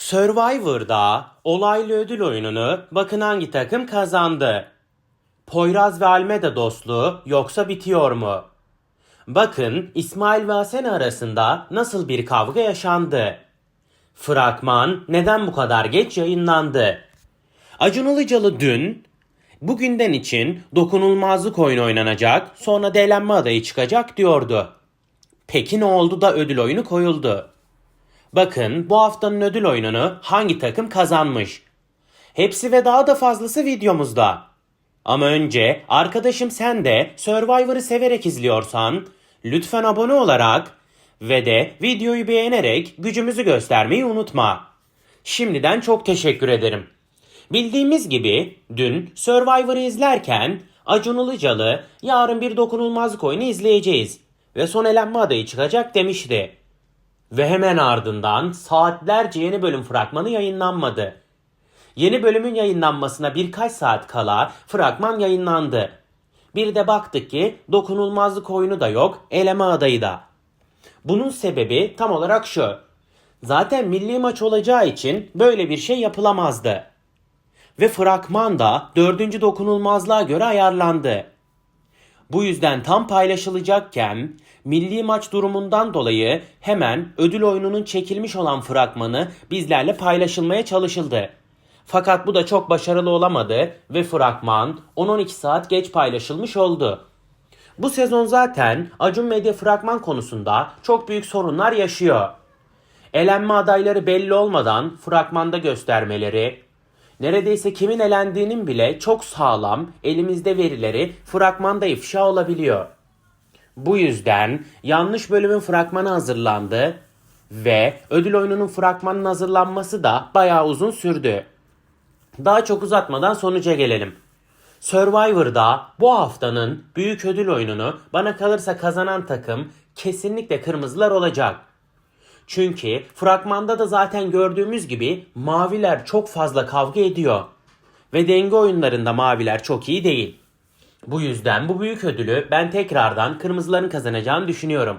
Survivor'da olaylı ödül oyununu bakın hangi takım kazandı? Poyraz ve Almeda dostluğu yoksa bitiyor mu? Bakın İsmail ve Asena arasında nasıl bir kavga yaşandı? Fragman neden bu kadar geç yayınlandı? Acun Ilıcalı dün bugünden için dokunulmazlık oyunu oynanacak sonra değerlenme adayı çıkacak diyordu. Peki ne oldu da ödül oyunu koyuldu? Bakın bu haftanın ödül oyununu hangi takım kazanmış? Hepsi ve daha da fazlası videomuzda. Ama önce arkadaşım sen de Survivor'ı severek izliyorsan lütfen abone olarak ve de videoyu beğenerek gücümüzü göstermeyi unutma. Şimdiden çok teşekkür ederim. Bildiğimiz gibi dün Survivor'ı izlerken Acun Ilıcalı yarın bir dokunulmazlık oyunu izleyeceğiz ve son elenme adayı çıkacak demişti. Ve hemen ardından saatlerce yeni bölüm fragmanı yayınlanmadı. Yeni bölümün yayınlanmasına birkaç saat kala fragman yayınlandı. Bir de baktık ki dokunulmazlık oyunu da yok, eleme adayı da. Bunun sebebi tam olarak şu. Zaten milli maç olacağı için böyle bir şey yapılamazdı. Ve fragman da dördüncü dokunulmazlığa göre ayarlandı. Bu yüzden tam paylaşılacakken milli maç durumundan dolayı hemen ödül oyununun çekilmiş olan fragmanı bizlerle paylaşılmaya çalışıldı. Fakat bu da çok başarılı olamadı ve fragman 10-12 saat geç paylaşılmış oldu. Bu sezon zaten Acun Medya fragman konusunda çok büyük sorunlar yaşıyor. Elenme adayları belli olmadan fragmanda göstermeleri, neredeyse kimin elendiğinin bile çok sağlam elimizde verileri fragmanda ifşa olabiliyor. Bu yüzden yanlış bölümün fragmanı hazırlandı ve ödül oyununun fragmanının hazırlanması da bayağı uzun sürdü. Daha çok uzatmadan sonuca gelelim. Survivor'da bu haftanın büyük ödül oyununu bana kalırsa kazanan takım kesinlikle kırmızılar olacak. Çünkü fragmanda da zaten gördüğümüz gibi maviler çok fazla kavga ediyor. Ve denge oyunlarında maviler çok iyi değil. Bu yüzden bu büyük ödülü ben tekrardan kırmızıların kazanacağını düşünüyorum.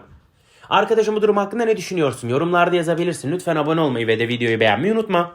Arkadaşım bu durum hakkında ne düşünüyorsun? Yorumlarda yazabilirsin. Lütfen abone olmayı ve de videoyu beğenmeyi unutma.